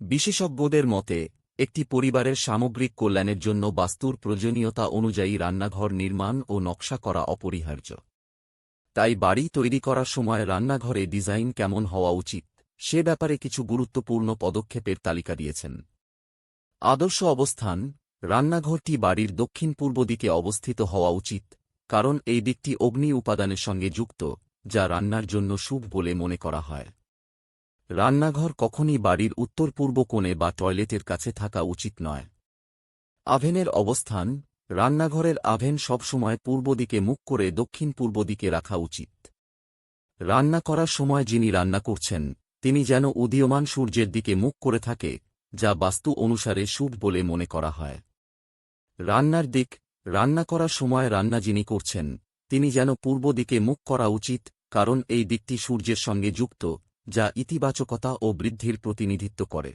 বিশেষজ্ঞদের মতে, একটি পরিবারের সামগ্রিক কল্যাণের জন্য বাস্তুর প্রয়োজনীয়তা অনুযায়ী রান্নাঘর নির্মাণ ও নকশা করা অপরিহার্য। তাই বাড়ি তৈরি করার সময় রান্নাঘরে ডিজাইন কেমন হওয়া উচিত, সে ব্যাপারে কিছু গুরুত্বপূর্ণ পদক্ষেপের তালিকা দিয়েছেন। আদর্শ অবস্থান, রান্নাঘরটি বাড়ির দক্ষিণ পূর্ব দিকে অবস্থিত হওয়া উচিত, কারণ এই দিকটি অগ্নি উপাদানের সঙ্গে যুক্ত, যা রান্নার জন্য শুভ বলে মনে করা হয়। রান্নাঘর কখনই বাড়ির উত্তর পূর্ব কোণে বা টয়লেটের কাছে থাকা উচিত নয়। আভেনের অবস্থান, রান্নাঘরের আভেন সবসময় পূর্ব দিকে মুখ করে দক্ষিণ পূর্ব দিকে রাখা উচিত। রান্না করার সময় যিনি রান্না করছেন, তিনি যেন উদীয়মান সূর্যের দিকে মুখ করে থাকে, যা বাস্তু অনুসারে শুভ বলে মনে করা হয়। রান্নার দিক, রান্না করার সময় রান্না যিনি করছেন, তিনি যেন পূর্ব দিকে মুখ করা উচিত, কারণ এই দিকটি সূর্যের সঙ্গে যুক্ত যা ইতিবাচকতা ও বৃদ্ধির প্রতিনিধিত্ব করে।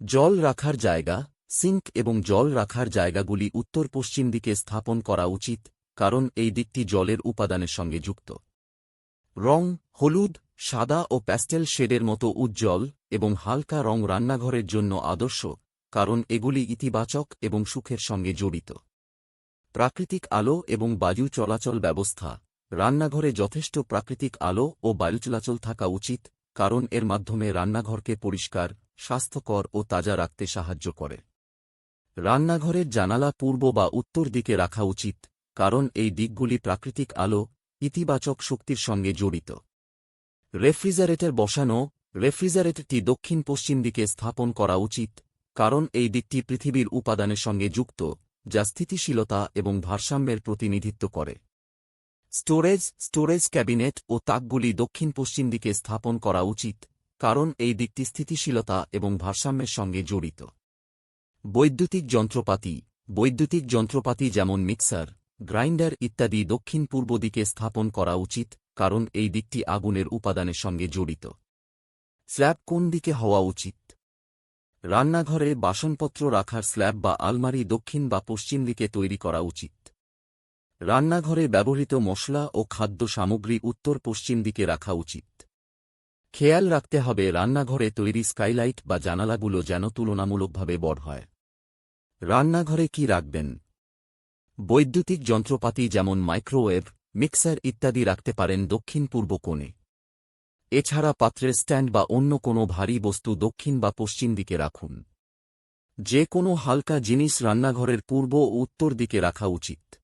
জল রাখার জায়গা, সিঙ্ক এবং জল রাখার জায়গাগুলি উত্তর পশ্চিম দিকে স্থাপন করা উচিত, কারণ এই দিকটি জলের উপাদানের সঙ্গে যুক্ত। রং, হলুদ, সাদা ও প্যাস্টেল শেডের মতো উজ্জ্বল এবং হালকা রং রান্নাঘরের জন্য আদর্শ, কারণ এগুলি ইতিবাচক এবং সুখের সঙ্গে জড়িত। প্রাকৃতিক আলো এবং বায়ু চলাচল ব্যবস্থা রান্নাঘরে যথেষ্ট প্রাকৃতিক আলো ও বায়ু চলাচল থাকা উচিত, কারণ এর মাধ্যমে রান্নাঘরকে পরিষ্কার, স্বাস্থ্যকর ও তাজা রাখতে সাহায্য করে। রান্নাঘরের জানালা পূর্ব বা উত্তর দিকে রাখা উচিত, কারণ এই দিকগুলি প্রাকৃতিক আলো, ইতিবাচক শক্তির সঙ্গে জড়িত। রেফ্রিজারেটর বসানো, রেফ্রিজারেটরটি দক্ষিণ পশ্চিম দিকে স্থাপন করা উচিত, কারণ এই দিকটি পৃথিবীর উপাদানের সঙ্গে যুক্ত, যা স্থিতিশীলতা এবং ভারসাম্যের প্রতিনিধিত্ব করে। স্টোরেজ স্টোরেজ ক্যাবিনেট ও তাকগুলি দক্ষিণ পশ্চিম দিকে স্থাপন করা উচিত, কারণ এই দিকটি স্থিতিশীলতা এবং ভারসাম্যের সঙ্গে জড়িত। বৈদ্যুতিক যন্ত্রপাতি বৈদ্যুতিক যন্ত্রপাতি যেমন মিক্সার, গ্রাইন্ডার ইত্যাদি দক্ষিণ পূর্ব দিকে স্থাপন করা উচিত, কারণ এই দিকটি আগুনের উপাদানের সঙ্গে জড়িত। স্ল্যাব কোন দিকে হওয়া উচিত? রান্নাঘরে বাসনপত্র রাখার স্ল্যাব বা আলমারি দক্ষিণ বা পশ্চিম দিকে তৈরি করা উচিত। রান্নাঘরে ব্যবহৃত মশলা ও খাদ্য সামগ্রী উত্তর পশ্চিম দিকে রাখা উচিত। খেয়াল রাখতে হবে, রান্নাঘরে তৈরি স্কাইলাইট বা জানালাগুলো যেন তুলনামূলকভাবে বড় হয়। রান্নাঘরে কি রাখবেন? বৈদ্যুতিক যন্ত্রপাতি যেমন মাইক্রোওয়েভ, মিক্সার ইত্যাদি রাখতে পারেন দক্ষিণ পূর্ব কোণে। এছাড়া পাত্রের স্ট্যান্ড বা অন্য কোনো ভারী বস্তু দক্ষিণ বা পশ্চিম দিকে রাখুন। যে কোনো হালকা জিনিস রান্নাঘরের পূর্ব ও উত্তর দিকে রাখা উচিত।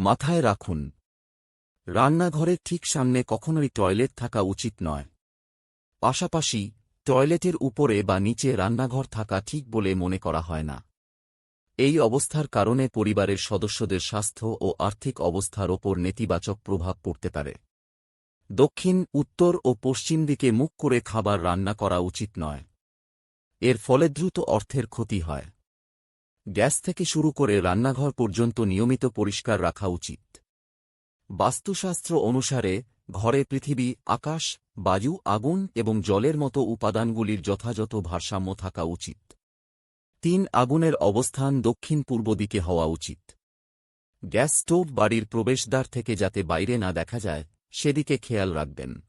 মাথায় রাখুন। রান্নাঘরের ঠিক সামনে কখনোই টয়লেট থাকা উচিত নয়। পাশাপাশি, টয়লেটের উপরে বা নিচে রান্নাঘর থাকা ঠিক বলে মনে করা হয় না। এই অবস্থার কারণে পরিবারের সদস্যদের স্বাস্থ্য ও আর্থিক অবস্থার ওপর নেতিবাচক প্রভাব পড়তে পারে। দক্ষিণ, উত্তর ও পশ্চিম দিকে মুখ করে খাবার রান্না করা উচিত নয়। এর ফলে দ্রুত অর্থের ক্ষতি হয়। গ্যাস থেকে শুরু করে রান্নাঘর পর্যন্ত নিয়মিত পরিষ্কার রাখা উচিত। বাস্তুশাস্ত্র অনুসারে, ঘরে পৃথিবী, আকাশ, বায়ু, আগুন এবং জলের মতো উপাদানগুলির যথাযথ ভারসাম্য থাকা উচিত। তিন, আগুনের অবস্থান দক্ষিণ পূর্ব দিকে হওয়া উচিত। গ্যাস স্টোভ বাড়ির প্রবেশদ্বার থেকে যাতে বাইরে না দেখা যায়, সেদিকে খেয়াল রাখবেন।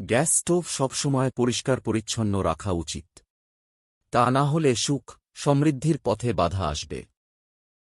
গ্যাস স্টোভ সবসময় পরিষ্কার পরিচ্ছন্ন রাখা উচিত। তা না হলে সুখ সমৃদ্ধির পথে বাধা আসবে।